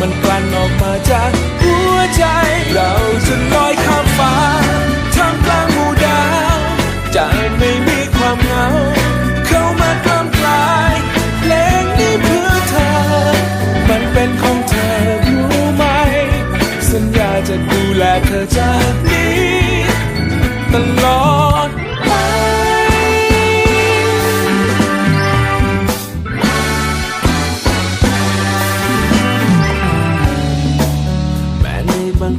มันกลั่นออกมาจากหัวใจ เราจะลอยข้ามฟ้าท่ามกลางหมู่ดาวจะไม่มีความเหงา เข้ามา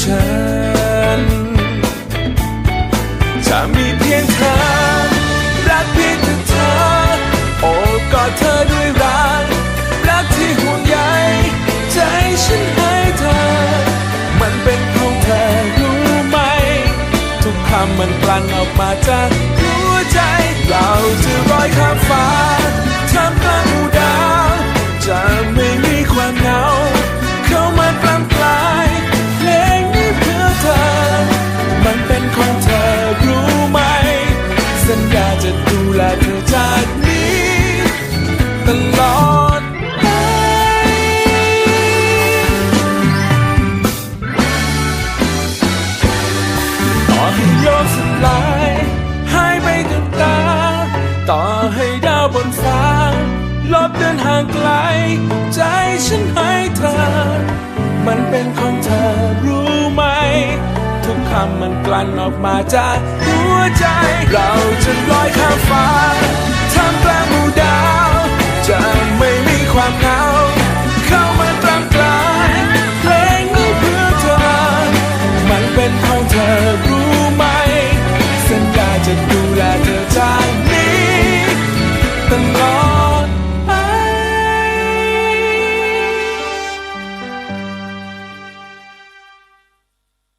ฉัน จะมีเพียงเธอ รักเพียงแต่เธอ โอบกอดเธอด้วยรัก รักที่ห่วงใยใจฉันให้เธอ มันเป็นของเธอรู้ไหม ทุกคำมันกลั่นออกมาจากหัวใจ เราจะลอยข้า ลกสลายหายไปกับตา ต่อให้ดาวบนฟ้า ลบเดินห่างไกล ใจฉันให้เธอมันเป็นของเธอรู้ไหม ทุกคำมันกลั่นออกมาจากหัวใจ เราจะลอยข้ามฟ้าท่ามกลางหมู่ดาว จะไม่มีความ